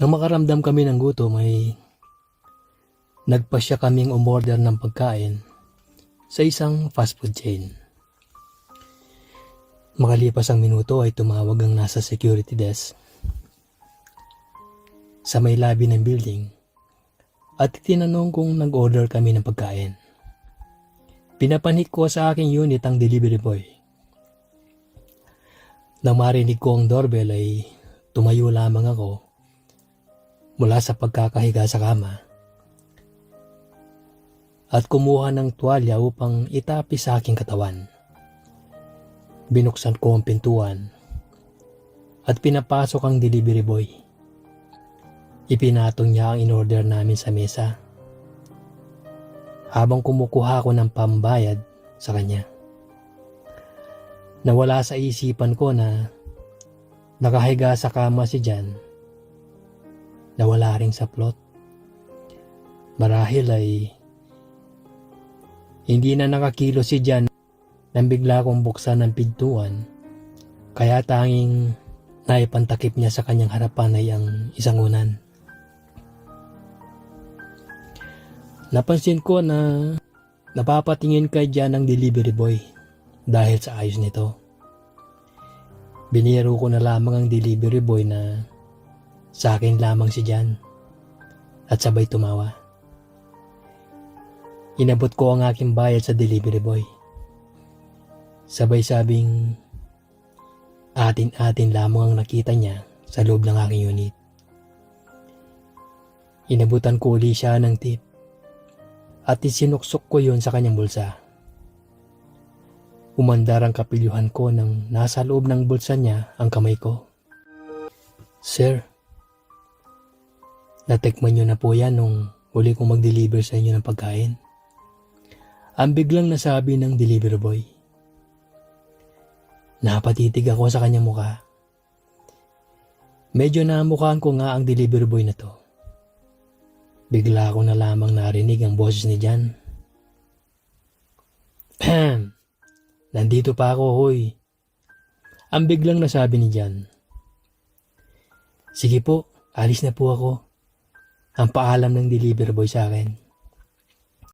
Nang makaramdam kami ng gutom ay nagpasya kaming umorder ng pagkain sa isang fast food chain. Makalipas ang minuto ay tumawag ang nasa security desk sa may lobby ng building at tinanong kung nag-order kami ng pagkain. Pinapanik ko sa aking unit ang delivery boy. Nang marinig ko ang doorbell ay tumayo lamang ako mula sa pagkakahiga sa kama at kumuha ng tuwalya upang itapi sa aking katawan. Binuksan ko ang pintuan at pinapasok ang delivery boy. Ipinatong niya ang in-order namin sa mesa habang kumukuha ko ng pambayad sa kanya. Nawala sa isipan ko na nakahiga sa kama si Jan. Nawala rin sa plot. Marahil ay hindi na nakakilo si Jan nang bigla kong buksan ng pintuan. Kaya tanging naipantakip niya sa kanyang harapan ay ang isang unan. Napansin ko na napapatingin kay Jan ang delivery boy dahil sa ayos nito. Biniro ko na lamang ang delivery boy na sa akin lamang si Jan at sabay tumawa. Inabot ko ang aking bayad sa delivery boy. Sabay sabing atin-atin lamang ang nakita niya sa loob ng aking unit. Inabutan ko uli siya ng tip at isinuksok ko yon sa kanyang bulsa. Umandar ang kapilyuhan ko nang nasa loob ng bulsa niya ang kamay ko. Sir, natikman niyo na po yan nung huli kong mag-deliver sa inyo ng pagkain. Ang biglang nasabi ng delivery boy. Napatitig ako sa kanyang muka. Medyo namukhaan ko nga ang delivery boy na to. Bigla ko na lamang narinig ang boses ni Jan. Nandito pa ako, hoy. Ang biglang nasabi ni Jan. Sige po, alis na po ako. Ang paalam ng delivery boy sa akin.